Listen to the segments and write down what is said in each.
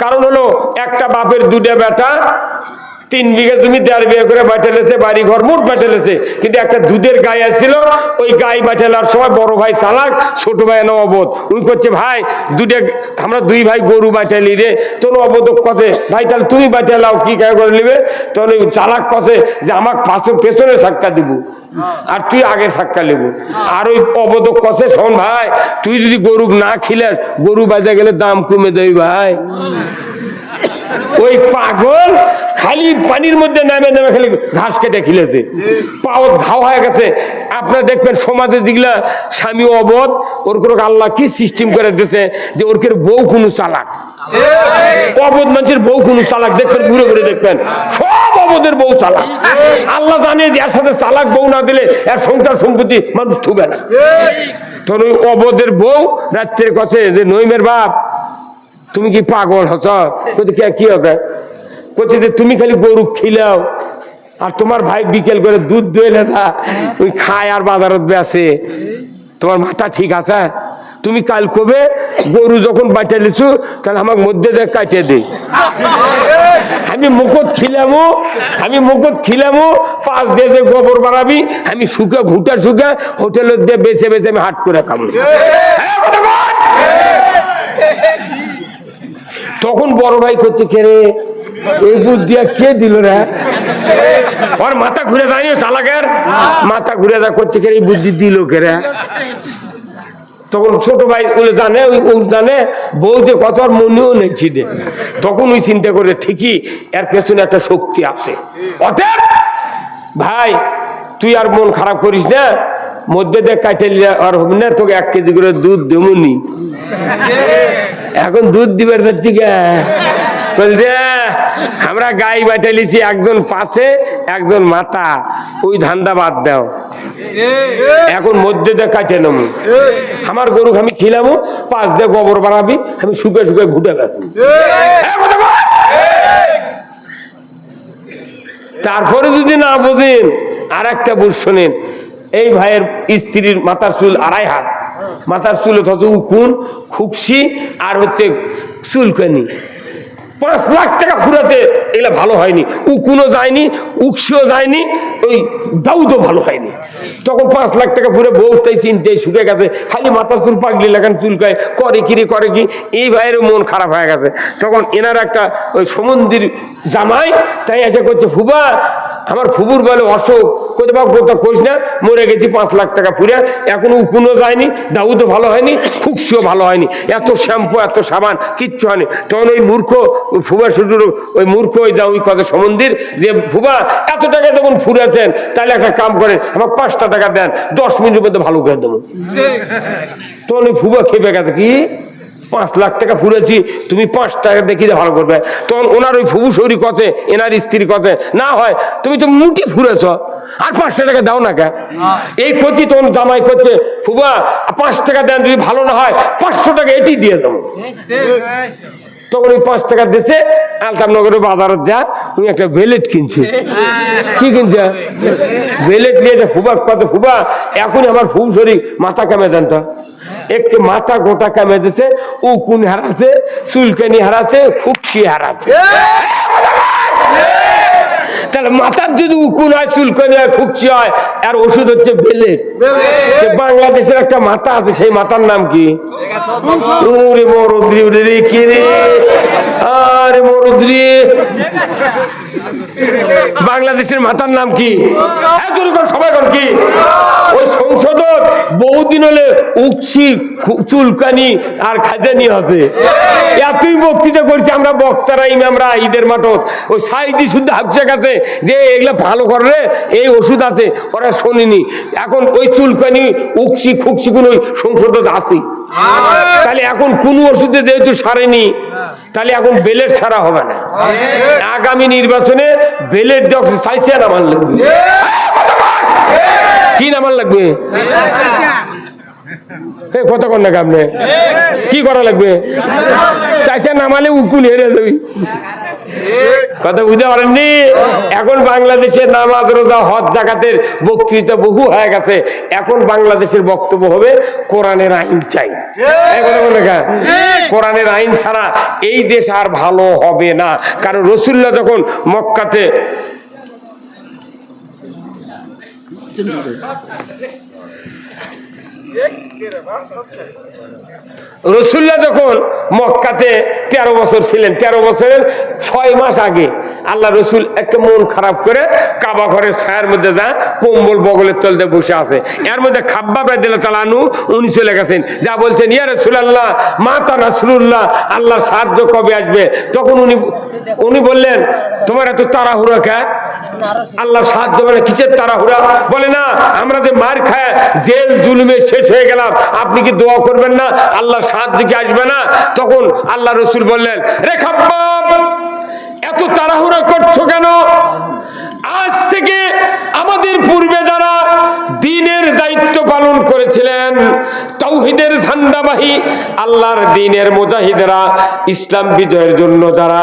কারণ হলো একটা বাপের দুটা বেটা তিন বিঘা তুমি দেড় বিঘা করে বাটেলেছে বাড়ি ঘর মোট বাটেলেছে কিন্তু একটা দুধের গায়ে আসছিল, ওই গাই বাটেলার সময় বড় ভাই চালাক, ছোট ভাই নবদ উনি করছে, ভাই দুটে আমরা দুই ভাই গরু বাটালি রে। তোর অবদ কথে ভাই, তাহলে তুমি বাটালাও কি কাজ করে নিবে? ওই চালাক কথে যে আমার পাশে পেছনে সাক্কা দিব আর তুই আগে সাক্কা নেব। আর ওই অবদক কথে শোন ভাই, তুই যদি গরু না খিলাস, গরু বাজা গেলে দাম কমে দেয় ভাই। ওই পাগল খালি পানির মধ্যে নামে নামে খালি ঘাস কেটে খিলেছে। পাও ঘাও হয়ে গেছে। আপনারা দেখবেন সমাজে যেগুলা স্বামী অবধ, ওর কোনো আল্লাহ কি সিস্টেম করে দিয়েছে যে ওর বউ কোনো চালাক। অবধ মানুষের বউ কোনো চালাক, দেখবেন, ঘুরে ঘুরে দেখবেন। সব অবধের বউ চালাক। আল্লাহ জানে যে এর সাথে চালাক বউ না দিলে এর সংসার সম্পত্তি মানুষ থুবে না। তখন ওই অবধের বউ রাত্রের কাছে যে, নইমের বাপ, তুমি কি পাগল হচ্ছ? কি হতে? কোথায় যে তুমি খালি গরু খিলাও, আর তোমার ভাই বিকেল করে দুধ দই না ওই খায় আর বাজারত বেছে তোমার মাথা ঠিক আছে? তুমি কাল কবে গরু যখন বাঁচা লিছু তাহলে আমার মধ্যে দেখ কাটিয়ে দে। আমি মুখত খিলামো, আমি মুখত খিলামো পাঁচ দিয়ে দিয়ে গোবর বাড়াবি আমি শুকে ঘুটা শুকে হোটেলের দিয়ে বেছে বেছে আমি হাট করে খাব। তখন বড় ভাই করছে, কে এই বুদ্ধিয়া কে দিল রে? ওর মাথা ঘুরে যায়নি চালাকের? মাথা ঘুরে যা করছে কে এই বুদ্ধি দিল কে রে? তখন ছোট ভাই বলে জানে, ওই জানে, বউ যে কত আর মনেও নেই ছিটে। তখন ওই চিন্তা করে ঠিকই, এর পেছনে একটা শক্তি আছে। অতএব, ভাই, তুই আর মন খারাপ করিস না, মধ্যে দেখ কাটে আর হবে না, তোকে এক কেজি করে দুধ দেবনি এখন দুধ দিবার যাচ্ছি কে? বলছে আমরা গাই বাটালিছি একজন পাশে, একজন মাথা। ওই ধান্দা বাদ দাও। এখন মধ্যে দিয়ে কাটে নেব। আমার গরু আমি খিলামো পাঁচ দিয়ে গোবর বানাবি আমি শুকে শুকে ঘুটে গেছি তারপরে যদি না বোঝেন আর একটা বুঝ শোনেন। এই ভাইয়ের স্ত্রীর মাথার চুল আড়াই হাত। মাথার চুল অথচ উকুন, খুকসি, আর হচ্ছে চুলকানি। পাঁচ লাখ টাকা ফুরাতে এগুলো ভালো হয়নি, উকুনও যায়নি, উকসিও যায়নি, ওই দাউদও ভালো হয়নি। তখন পাঁচ লাখ টাকা ফুরে বউ তাই চিনতে শুকে গেছে, খালি মাথা চুল পাগলি লাগান চুলকায় করে কিরে করে কি? এই ভাইয়েরও মন খারাপ হয়ে গেছে। তখন এনার একটা ওই সমন্দির জামাই তাই এসে করছে ফুবা আমার ফুবুর বলে অশোক কোথাও বাবু কোথাও কোষ না মরে গেছি পাঁচ লাখ টাকা ফুরে এখনও উকুনও যায়নি দাউ তো ভালো হয়নি খুকসিও ভালো হয়নি এত শ্যাম্পু এত সাবান কিচ্ছু হয়নি। তখন ওই মূর্খ ওই ফুবা শুধু ওই মূর্খ ওই যা ওই কথা সমন্দির যে ফুবা এত টাকা তখন ফুরেছেন তাহলে একটা কাম করেন আমার পাঁচটা টাকা দেন দশ মিনিটের মধ্যে ভালো করে দেবো। তখন ওই ফুবা খেপে গেছে কি? পাঁচ লাখ টাকা ফুলেছি, তুমি পাঁচ টাকা দেখি যে ভালো করবে। তখন ওনার ওই ফুবু কথে এনার স্ত্রী কথে না হয়, তুমি তো মুটি ফুরেছ আর পাঁচশো টাকা দাও না কে? এই ক্ষতি তখন জামাই করছে, ফুবা পাঁচ টাকা দেন যদি ভালো না হয়, পাঁচশো টাকা এটি দিয়ে দেবো। তখন ওই পাঁচ টাকা দেশে আলতামনগরে বাজারত যা, উনি একটা বেলেট কিনছে। কি কিনছে? বেলেট নিয়েছে ফুবা কত ফুবা এখন আমার ফুল শরীর মাথা কামে দেন তো। একটু মাথা গোটা কামে দিছে উকুন কোন হারাছে চুলকানি হারাছে খুকসি হারাছে। তাহলে মাথার যদি উকুন হয় চুলকানি হয় খুকসি হয় আর ওষুধ হচ্ছে বেলেট সে বাংলাদেশের একটা মাথা আছে সেই মাথার নাম কি? ওরে মরদ্রি ওরে রে কে রে? আরে মরদ্রি। বাংলাদেশের মাথার নাম কি? হ্যাঁ, সবাই কি? ওই সংসদত বহুদিন হলে উকছি খু- চুলকানি আর খাজানি আছে এতই বক্তৃতা করছি আমরা বক্তারা ইমামরা ঈদের মাঠত। ওই সাইদি শুদ্ধ হাফসে কাছে যে এগুলা ভালো করলে এই ওষুধ আছে ওরা শোনেনি। এখন ওই চুলকানি উকছি খুকছি কোন সংসদত আসি তাহলে এখন কোন ওষুধে যেহেতু সারেনি তাহলে এখন বেলের ছাড়া হবে না। আগামী নির্বাচনে বেলের ডক্টর চাইছে আর আমার লাগবে। কি নামার লাগবে? কথা কন না আপনি কি করা লাগবে? চাইছে নামালে উকুন হেরে যাবি। কথা বুঝতে পারেননি? এখন বাংলাদেশের নামাজ রোজা হজ জাকাতের বক্তৃতা বহু হয়ে গেছে। এখন বাংলাদেশের বক্তব্য হবে কোরআনের আইন চাই? কোরআনের আইন ছাড়া এই দেশ আর ভালো হবে না। কারণ রসুল্লাহ যখন মক্কাতে রসুল্লাহ যখন মক্কাতে তেরো বছর ছিলেন, তেরো বছরের ছয় মাস আগে আল্লাহ রসুল একটা মন খারাপ করে কাবা ঘরের ছায়ার মধ্যে যা কম্বল বগলের তলতে বসে আছে। এর মধ্যে খাব্বা বেদিল চালানু উনি চলে গেছেন। যা বলছেন, ইয়া রসুল্লাহ মা তা রাসুল্লাহ আল্লাহর সাহায্য কবে আসবে? তখন উনি উনি বললেন, তোমার এত তাড়াহুড়া কে? আল্লাহ সাহায্য মানে কিসের তাড়াহুড়া? বলে না, আমরা যে মার খায়, জেল জুলুমে শেষ হয়ে গেলাম। আপনি কি দোয়া করবেন না? আল্লাহ সাহায্য কি আসবে না? তখন আল্লাহ রসুল বললেন, রে খাব্বাব, এত তাড়াহুড়া করছ কেন? আজ থেকে আমাদের পূর্বে যারা দিনের দায়িত্ব পালন করেছিলেন, তৌহিদের ঝান্ডাবাহী, আল্লাহর দিনের মুজাহিদেরা, ইসলাম বিজয়ের জন্য যারা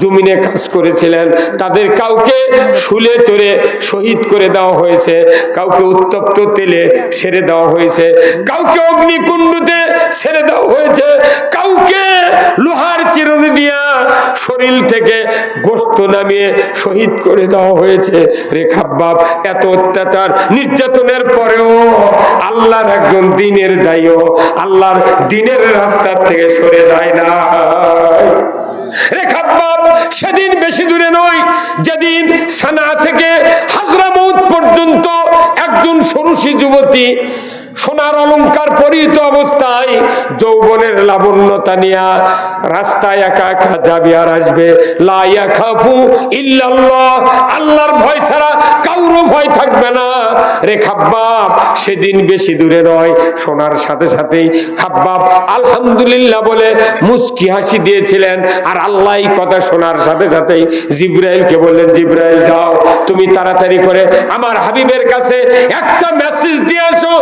জমিনে কাজ করেছিলেন। তাদের কাউকে শুলে চড়ে শহীদ করে দেওয়া হয়েছে। কাউকে উত্তপ্ত তেলে ছেড়ে দেওয়া হয়েছে। কাউকে অগ্নিকুণ্ডতে ছেড়ে দেওয়া হয়েছে। কাউকে লোহার চিরুনি দিয়া শরীর থেকে গোস্ত নামিয়ে শহীদ করে দেওয়া হয়েছে। রেখাব্বাব এত অত্যাচার নির্যাতনের পরেও আল্লাহর একজন দিনের দায়ীও আল্লাহর দিনের রাস্তার থেকে সরে যায় না সেদিন বেশি দূরে নয় যেদিন সানা থেকে হাজরামৌত পর্যন্ত একজন সরুষী যুবতী সোনার অলংকার পরিহিত অবস্থায় যৌবনের লাবণ্যতা নিয়া রাস্তায় একা একা যাবে আর আসবে। লাইয়া খাফু ইল্লাল্লাহ। আল্লাহর ভয় ছাড়া কাউরও ভয় থাকবে না। রে খাব্বাব, সেদিন বেশি দূরে নয়। সোনার সাথে সাথেই খাব্বাব আলহামদুলিল্লাহ বলে মুস্কি হাসি দিয়েছিলেন। আর আল্লাহ কথা শোনার সাথে সাথেই জিব্রাইলকে বললেন, জিব্রাইল, যাও। তুমি তাড়াতাড়ি করে আমার হাবিবের কাছে একটা মেসেজ দিয়ে আসো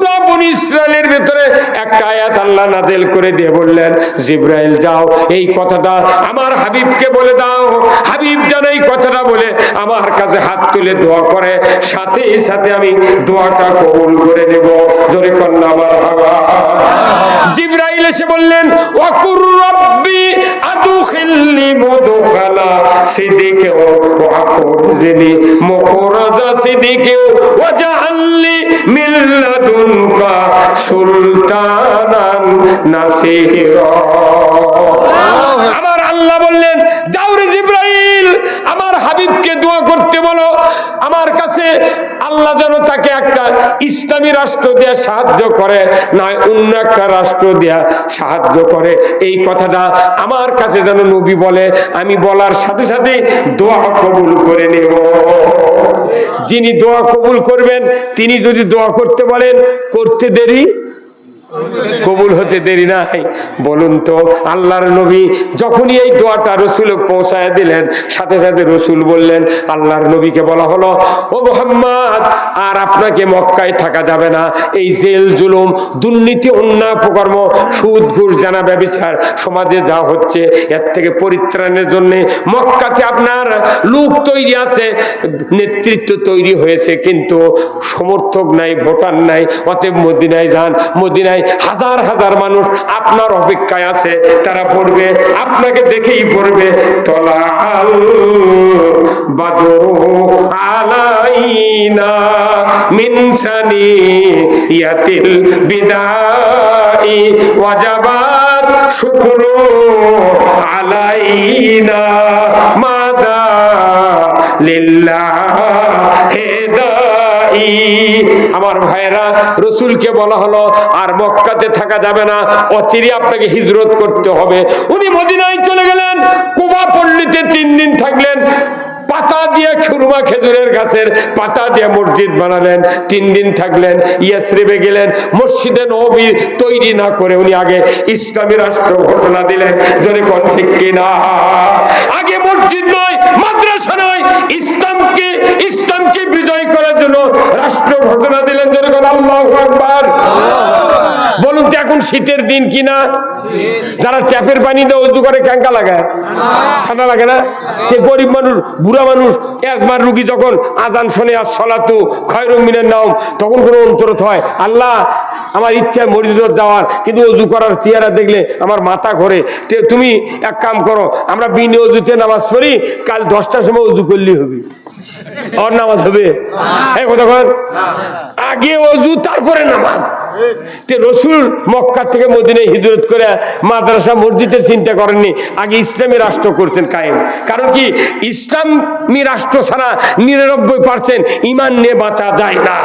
সূরা বনি ইসরায়েলের ভিতরে একটা আয়াত আল্লাহ নাযিল করে দিয়ে বললেন, জিব্রাইল, যাও, এই কথাটা আমার হাবিবকে বলে দাও। হাবিব যেন এই কথাটা বলে, আমার কাছে হাত তুলে দোয়া করে, সাথে সাথে আমি দোয়াটা কবুল করে নেব। কন্যা, আমার জিব্রাইল এসে বললেন, ওয়াকুর রব্বি আদখিলনি মুদখালা সিদিকে ওয়াকুরজিনি মুখরাজা সিদিকে ওয়াজআলনি মিন লাদুনকা সুলতানান আমার আল্লাহ বললেন যাও রে জিব্রাইল আমার হাবিবকে দোয়া করতে বলো, আমার কাছে আল্লাহ যেন তাকে একটা ইসলামী রাষ্ট্র দিয়ে সাহায্য করে, নয় অন্য একটা রাষ্ট্র দেয়া সাহায্য করে। এই কথাটা আমার কাছে যেন নবী বলে, আমি বলার সাথে সাথে দোয়া কবুল করে নেব। যিনি দোয়া কবুল করবেন, তিনি যদি দোয়া করতে বলেন, করতে দেরি কবুল হতে দেরি নাই। বলুন তো, আল্লাহর নবী যখনই এই দোয়াটা রসুল পৌঁছায় দিলেন, সাথে সাথে রসুল বললেন, আল্লাহর নবীকে বলা হলো, ও মোহাম্মদ, আর আপনাকে মক্কায় থাকা যাবে না। এই জেল, জুলুম, দুর্নীতি, অন্যায়, অপকর্ম, সুদ, ঘুষ, জানা, ব্যবচার সমাজে যা হচ্ছে, এর থেকে পরিত্রাণের জন্য মক্কাতে আপনার লোক তৈরি আছে, নেতৃত্ব তৈরি হয়েছে, কিন্তু সমর্থক নাই, ভোটার নাই, অতএব মদিনায় যান। মদিনায় হাজার হাজার মানুষ আপনার অপেক্ষায় আছে, তারা পড়বে, আপনাকে দেখেই পড়বে তলা আল আলাইনা আলাইনা মাদা লিল্লাহ হেদাই আমার ভাইয়েরা, রসুলকে বলা হলো, আর মক্কাতে থাকা যাবে না। অচিরে আপনাকে হিজরত করতে হবে। উনি মদিনায় চলে গেলেন। কুবা পল্লীতে তিন দিন থাকলেন। পাতা দিয়ে খুরমা খেজুরের গাছের পাতা দিয়ে মসজিদ বানালেন, তিন দিন থাকলেন, ইয়াসরিবে গেলেন, মসজিদে নবী তৈরি না করে উনি আগে ইসলামী রাষ্ট্র ঘোষণা দিলেন যদি কোন ঠিক কিনা? আগে মসজিদ নয়, মাদ্রাসা নয়, ইসলামকে ইসলামকে বিজয় করার জন্য রাষ্ট্র ঘোষণা দিলেন যদি কোন আল্লাহ আকবার। বলুন তো এখন শীতের দিন কি না? যারা ট্যাপের পানি দিয়ে উজু করে ক্যাঙ্কা লাগায়। ঠান্ডা লাগে না? কে গরিব মানুষ, বুড়া মানুষ একবার রুগী যখন আজান শোনে আর সলাতু খয়রমিনের নাম তখন কোনো অন্তরত হয়। আল্লাহ, আমার ইচ্ছা মসজিদত যাওয়ার, কিন্তু অজু করার চেহারা দেখলে আমার মাথা ঘোরে। তুমি এক কাম করো, আমরা বিনে অজুতে নামাজ পড়ি, কাল দশটার সময় অজু করলেই হবে। আর নামাজ হবে? হ্যাঁ কথা কন? আগে অজু তারপরে নামাজ। রসুল মক্কা থেকে মদিনায় হিজরত করে মাদ্রাসা মসজিদের চিন্তা করেননি, আগে ইসলামী রাষ্ট্র করছেন কায়েম। কারণ কি? ইসলামী রাষ্ট্র ছাড়া নিরানব্বই পার্সেন্ট ইমান নিয়ে বাঁচা যায় না।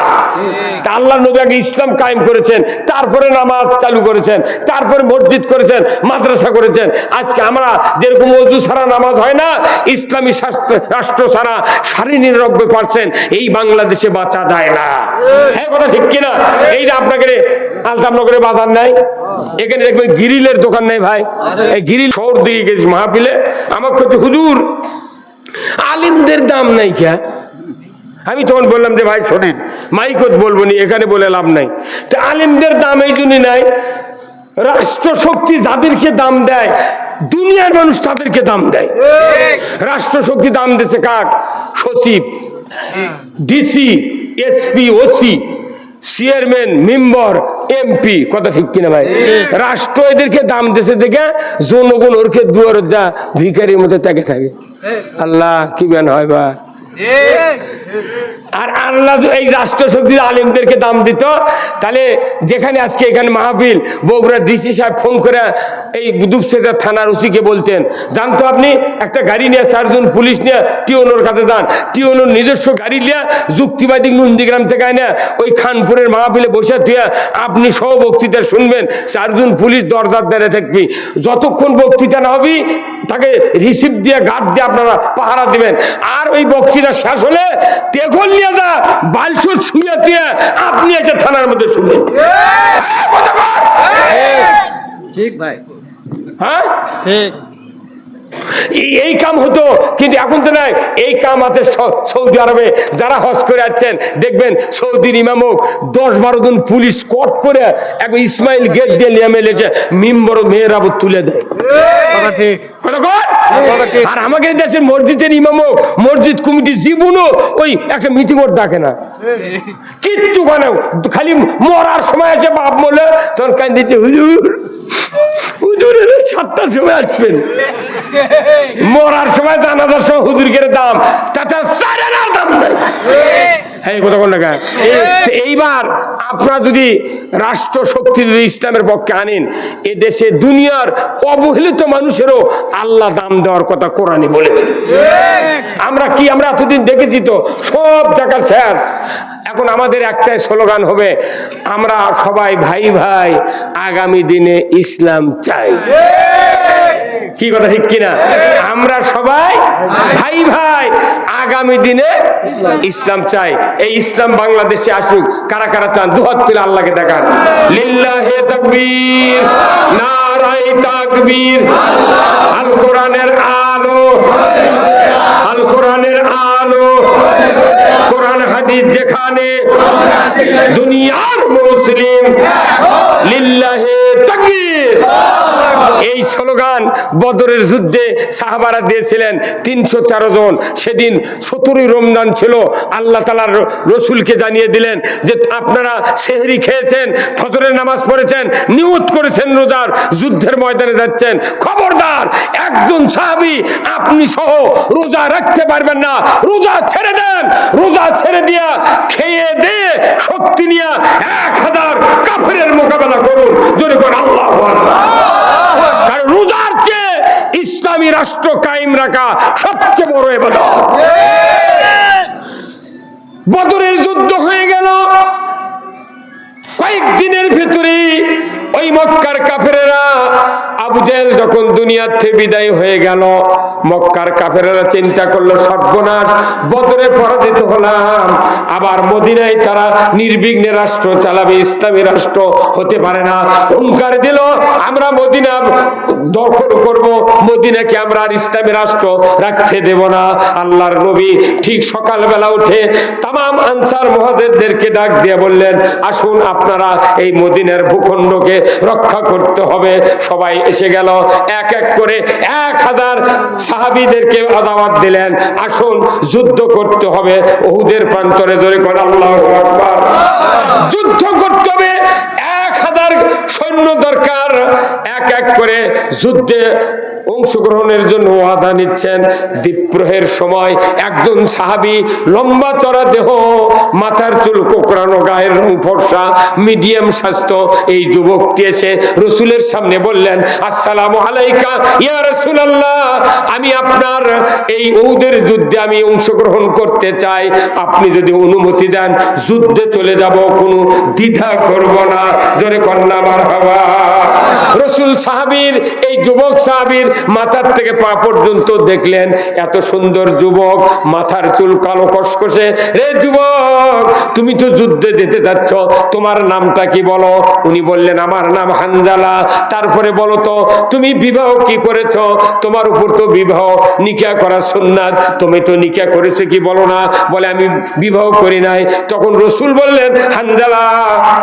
আল্লাহ নবী আগে ইসলাম কায়েম করেছেন, তারপরে নামাজ চালু করেছেন, তারপরে মসজিদ করেছেন, মাদ্রাসা করেছেন। আজকে আমরা যেরকম অজু ছাড়া নামাজ হয় না, ইসলামী রাষ্ট্র ছাড়া সাড়ে নিরানব্বই পার্সেন্ট এই বাংলাদেশে বাঁচা যায় না। হ্যাঁ কথা ঠিক কিনা? এই যে আপনাকে আলতামনগরে বাজার নাই। এখানে দেখবেন গিরিলের দোকান নেই ভাই। এই গিরিল শহর দিয়ে গেছি মাহফিলে। আমার কাছে হুজুর, আলিমদের দাম নাই কে? আমি তখন বললাম যে ভাই শোনেন মাইকত বলব নি, এখানে বলে লাভ নাই। তো আলিমদের দাম এই জন্যই নাই। রাষ্ট্র শক্তি যাদেরকে দাম দেয়, দুনিয়ার মানুষ তাদেরকে দাম দেয়। রাষ্ট্র শক্তি দাম দিচ্ছে কাক সচিব, DC, SP, OC. Chairman member MP কথা ঠিক কিনা ভাই? রাষ্ট্র এদেরকে দাম দিছে দেখে জনগণ ওরকে দুয়ার যা ভিকারির মতো তাকে থাকে। আল্লাহ কি বেন হয় বা আর আল্লাহ এই রাষ্ট্রশক্তি আলিমদেরকে দাম দিত, তাহলে যেখানে আজকে এখানে মাহফিল বগুড়া ডিসি সাহেব ফোন করে এই দুপসেদা থানার ওসিকে বলতেন জানতো আপনি একটা গাড়ি নিয়ে, চারজন পুলিশ নিয়ে টিওনোর কাছে যান। টিওনোর নিজস্ব গাড়ি নিয়ে যুক্তিবাদী নন্দীগ্রাম থেকে আনে, ওই খানপুরের মাহফিলে বসে তুই আপনি সহ বক্তৃতা শুনবেন। চারজন পুলিশ দরজার দ্বারে থাকবি। যতক্ষণ বক্তৃতা না হবি তাকে রিসিভ দিয়ে গার্ড দিয়ে আপনারা পাহারা দিবেন। আর ওই বক্তৃতা শেষ হলে তেঘল নিয়ে যা বালসুর ছুঁয়ে দিয়ে আপনি এসে থানার মধ্যে শুনেন। ঠিক। ভাই হ্যাঁ? ঠিক। এই- এই কাম হতো কিন্তু এখন তো নাই। এই কাম আছে সৌদি আরবে। যারা হজ করে যাচ্ছেন দেখবেন সৌদির ইমামক দশ বারো জন পুলিশ কট করে এক ইসমাইল গেট দিয়ে নিয়ে মেলেছে মিম্বর মেয়েরাবো তুলে দেয়। ঠিক। ঠিক। আর আমাদের দেশের মসজিদের ইমামক মসজিদ কমিটি জীবনও ওই একটা মিটিং ওর ডাকে না। কিচ্ছু মানে খালি মরার সময় আছে বাপ বলে তখন কান দিতে হুজুর। হুজুর এলে সাতটার সময় আসবেন। মরার সময় জানাজার সময় হুজুরকে দাম। তাছাড়া চারের দাম নাই। হ্যাঁ এইবার আপনারা যদি রাষ্ট্র শক্তি যদি ইসলামের পক্ষে আনেন এ দেশে দুনিয়ার অবহেলিত মানুষেরও আল্লাহ দাম দেওয়ার কথা কোরআনে বলেছে আমরা কি আমরা এতদিন দেখেছি তো? সব জায়গার স্যার। এখন আমাদের একটাই স্লোগান হবে, আমরা সবাই ভাই ভাই আগামী দিনে ইসলাম চাই। কি কথা, ঠিক কিনা? আমরা সবাই ভাই ভাই আগামী দিনে ইসলাম চাই। এই ইসলাম বাংলাদেশে আসুক। কারা কারা চান? দুহাত তুলে আল্লাহকে দেখান। লিল্লাহে তাকবীর। নারাই তাকবীর। আল কোরআনের আলো। আল কোরআনের আলো। কোরআন হাদিস যেখানে দুনিয়ার মুসলিম লিল্লাহে তাকবীর। এই স্লোগান বদরের যুদ্ধে সাহাবারা দিয়েছিলেন তিনশো তেরো জন। সেদিন সতেরোই রমজান ছিল। আল্লাহ তালার রসুলকে জানিয়ে দিলেন যে আপনারা সেহরি খেয়েছেন, ফজরের নামাজ পড়েছেন, নিয়ত করেছেন রোজার। যুদ্ধের ময়দানে যাচ্ছেন। খবরদার, একজন সাহাবি, আপনি সহ রোজা রাখতে পারবেন না। রোজা ছেড়ে দেন। রোজা ছেড়ে দিয়া খেয়ে দে, শক্তি নিয়ে এক হাজার কাফের মোকাবেলা করুন। যদি কোন আল্লাহ কারণ রোজার চেয়ে ইসলামী রাষ্ট্র কায়েম রাখা সবচেয়ে বড় এবাদত বদরের যুদ্ধ হয়ে গেল। কয়েকদিনের ভিতরে ওই মক্কার কাফেরেরা আবু জেহেল যখন দুনিয়ার থেকে বিদায় হয়ে গেল, মক্কার কাফেরেরা চিন্তা করল, সর্বনাশ, বদরে পরাজিত হলাম। আবার মদিনায় তারা নির্বিঘ্নে রাষ্ট্র চালাবে, ইসলামী রাষ্ট্র হতে পারে না। হুঙ্কার দিল, আমরা মদিনা দখল করব, মদিনাকে আমরা আর ইসলামী রাষ্ট্র রাখতে দেব না। আল্লাহর নবী ঠিক সকালবেলা উঠে তাম আনসার মহাদেরকে ডাক দিয়ে বললেন, আসুন আপনারা এই মদিনার ভূখণ্ডকে রক্ষা করতে হবে। সবাই এসে গেল। এক এক করে এক হাজার সাহাবিদেরকে আদাওয়াত দিলেন। আসুন যুদ্ধ করতে হবে। ওহুদের প্রান্তরে ধরে করে আল্লাহ যুদ্ধ করতে হবে। এক হাজার সৈন্য দরকার। এক এক করে যুদ্ধে অংশগ্রহণের জন্য ওয়াদা নিচ্ছেন। দ্বীপ্রহের সময় একজন সাহাবি লম্বা চড়া দেহ, মাথার চুল কোকড়ানো, গায়ের রং ফর্সা, মিডিয়াম স্বাস্থ্য। এই যুবকটি এসে রসুলের সামনে বললেন, আসসালাম আলাইকা, ইয়া রাসূলুল্লাহ, আমি আপনার এই ঔদের যুদ্ধে আমি অংশগ্রহণ করতে চাই। আপনি যদি অনুমতি দেন, যুদ্ধে চলে যাব, কোনো দ্বিধা করব না। জোরে কন্যা মার হওয়া রসুল সাহাবীর, এই যুবক সাহাবীর মাথার থেকে পা পর্যন্ত দেখলেন এত সুন্দর যুবক, মাথার চুল কালো কসকসে রে যুবক, তুমি তো যুদ্ধে যেতে যাচ্ছ, তোমার নামটা কি বলো? উনি বললেন, আমার নাম হানজালা। তারপরে বলো তো, তুমি বিবাহ কি করেছ? তোমার উপর তো বিবাহ, নিকা করা সুন্নাত। তুমি তো নিকা করেছ কি বলো না? বলে, আমি বিবাহ করি নাই। তখন রসুল বললেন, হানজালা,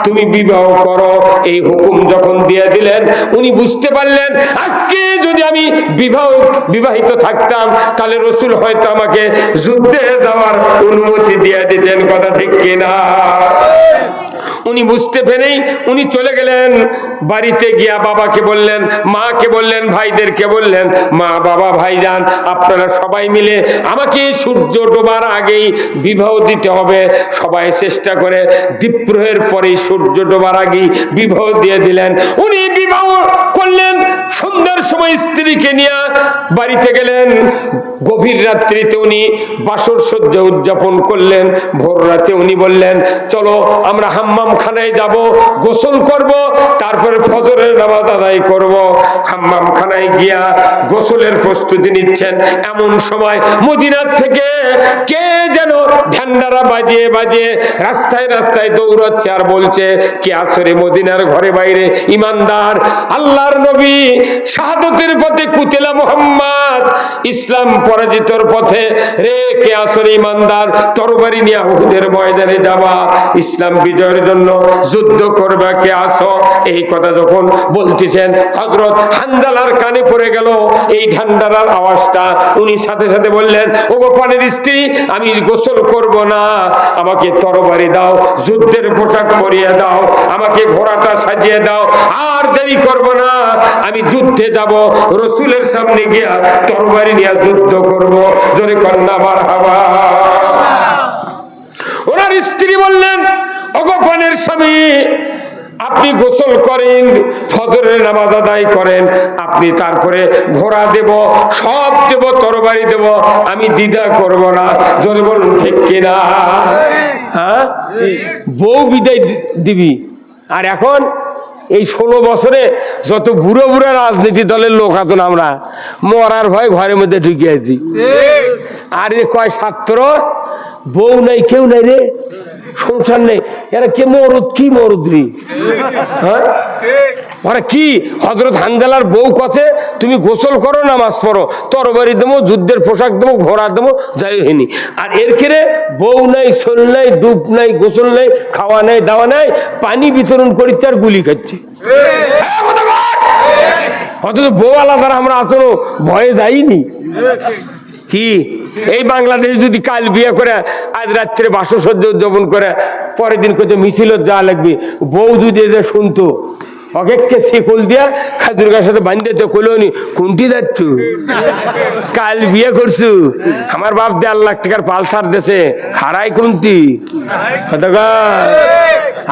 তুমি বিবাহ করো। এই হুকুম যখন দিয়ে দিলেন, উনি বুঝতে পারলেন, আজকে যদি আমি বিবাহ, বিবাহিত থাকতাম, তাহলে রসুল হয়তো আমাকে যুদ্ধে যাওয়ার অনুমতি দিয়ে দিতেন, কথা ঠিক কিনা? উনি বুঝতে পেরেই উনি চলে গেলেন। বাড়িতে গিয়া বাবাকে বললেন, মাকে বললেন, ভাইদেরকে বললেন, মা, বাবা, ভাইজান, আপনারা সবাই মিলে আমাকে সূর্য ডোবার আগেই বিবাহ দিতে হবে। সবাই চেষ্টা করে দ্বীপ্রহের পরেই সূর্য ডোবার আগেই বিবাহ দিয়ে দিলেন। উনি বিবাহ করলেন সন্ধ্যার সময় স্ত্রীকে নিয়ে বাড়িতে গেলেন। গভীর রাত্রিতে উনি বাসর সজ্জা উদযাপন করলেন। ভোর রাতে উনি বললেন, চলো, আমরা হাম্মাম খানায় যাব, গোসল করব, তারপরে ফজরের নামাজ আদায় করব। হাম্মাম খানায় গিয়া গোসলের প্রস্তুতি নিচ্ছেন। এমন সময় মদিনার থেকে কে যেন ঢান্ডারা বাজিয়ে বাজিয়ে রাস্তায় রাস্তায় দৌড়াচ্ছে আর বলছে, কে আসরে মদিনার ঘরে বাইরে? ইমানদার, আল্লাহর নবী। শাহাদতের পথে কুতেলা মোহাম্মদ। ইসলাম পরাজিতর পথে রে কে আসরে ইমানদার? তরবারি নিয়ে ময়দানে যাবা। ইসলাম বিজয়ের জন্য যুদ্ধ করবা কে আসো? এই কথা যখন বলতেছেন হজরত হান্দালার কানে পড়ে গেল। এই ঢান্ডারার আওয়াজটা উনি সাথে সাথে বললেন ও গোপালের স্ত্রী, আমি গোসল করব না। আমাকে তরবারি দাও, যুদ্ধের পোশাক পরিয়ে দাও, আমাকে ঘোড়াটা সাজিয়ে দাও। আর দেরি করব না। আমি যুদ্ধে যাব, রসুলের সামনে গিয়া তরবারি নিয়ে যুদ্ধ করব। যদি কন্যা মার ওনার স্ত্রী বললেন অগোপনের স্বামী, আপনি গোসল করেন, ফজরের নামাজ আদায় করেন, আপনি তারপরে ঘোড়া দেব, সব দেব, তরবারি দেব, আমি দ্বিধা করব না। যদি বলুন, ঠিক কিনা? হ্যাঁ? বউ বিদায় দিবি। আর এখন এই ষোলো বছরে যত বুড়ো বুড়ো রাজনীতি দলের লোক আছেন আমরা মরার ভয় ঘরের মধ্যে ঢুকে আছি। আর কয় ছাত্র? বউ নাই কেউ নাই রে। সংসার নেই। এরা কে মরুদ? কি মরুদ রে হ্যাঁ? ওরা কি? হজরত হানজালার বউ কছে? তুমি গোসল করো, নামাজ পড়ো। তরবারি দেবো, যুদ্ধের পোশাক দেবো, ঘোড়া দেবো, যাই হয়নি আর এর কেড়ে বউ নাই সোল নাই, ডুব নাই, গোসল নাই, খাওয়া নাই, দাওয়া নাই, পানি বিতরণ করি তার গুলি খাচ্ছে। অথচ বউ আলাদা, আমরা আসলে ভয়ে যাইনি। কি? এই বাংলাদেশ যদি কাল বিয়ে করে, আজ রাত্রে বাসসজ্জা উদযাপন করে, পরের দিন কোথাও মিছিলত যাওয়া লাগবে, বউ যদি এটা শুনতো অকেককে শিকল দিয়া খাজুর গাছের সাথে বান্ধে তো কইলো নি, কোনটি যাচ্ছ? কাল বিয়ে করছু। আমার বাপ দেড় লাখ টাকার পালসার দেশে খারাই কোনটি?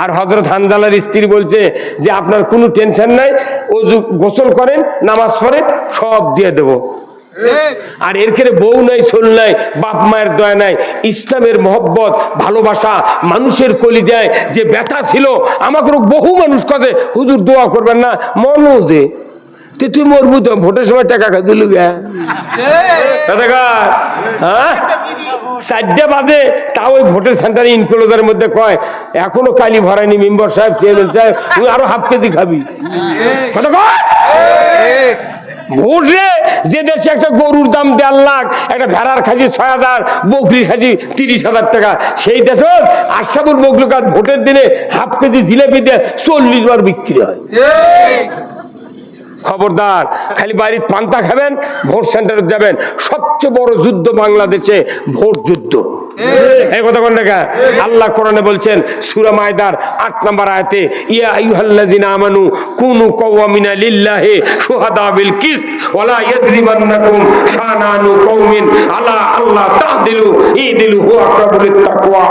আর হজরত হানদালার স্ত্রী বলছে যে, আপনার কোনো টেনশন নাই ও গোসল করেন, নামাজ পড়েন, সব দিয়ে দেবো। আর এর ক্ষেত্রে বউ নাই সোল নাই বাপ মায়ের দয়া নাই। ইসলামের মহব্বত ভালোবাসা মানুষের কলি দেয়। যে ব্যথা ছিল আমাকে বহু মানুষ কাছে হুজুর দোয়া করবেন না। মনোজে তে তুই মরবু তো ভোটের সময় টাকা খা দিলু হ্যাঁ। চারটে বাজে তাও ওই ভোটের সেন্টার ইনক্লোজারের মধ্যে কয় এখনও কালি ভরায়নি মেম্বার সাহেব চেয়ারম্যান সাহেব তুই আরও হাফ কেজি খাবি। কথা ভোট রে যে দেশে একটা গরুর দাম দেড় লাখ, একটা ভেড়ার খাজি ছয় হাজার, বকরির খাজি তিরিশ হাজার টাকা, সেই দেশ আশাপুর বকলুকাত ভোটের দিনে হাফ কেজি জিলেপি দিয়ে চল্লিশ বার বিক্রি হয়। খবরদার খালি বাড়ির পান্তা খাবেন ভোট সেন্টারে যাবেন। সবচেয়ে বড় যুদ্ধ বাংলাদেশে ভোট যুদ্ধ। এই কথা কোন রেখা? আল্লাহ কোরআনে বলছেন সূরা মায়দার আট নম্বর আয়াতে ইয়া আইয়ুহাল্লাযিনা আমানু কুনু কওয়ামিনা লিল্লাহি শুহাদা বিল কিসত ওয়ালা ইয়াজরিমান্নাকুম শানানু কওমিন আলা আল্লাহ তাহদিলু ইদিলু হুয়া আকরাবু লিত্তাকওয়া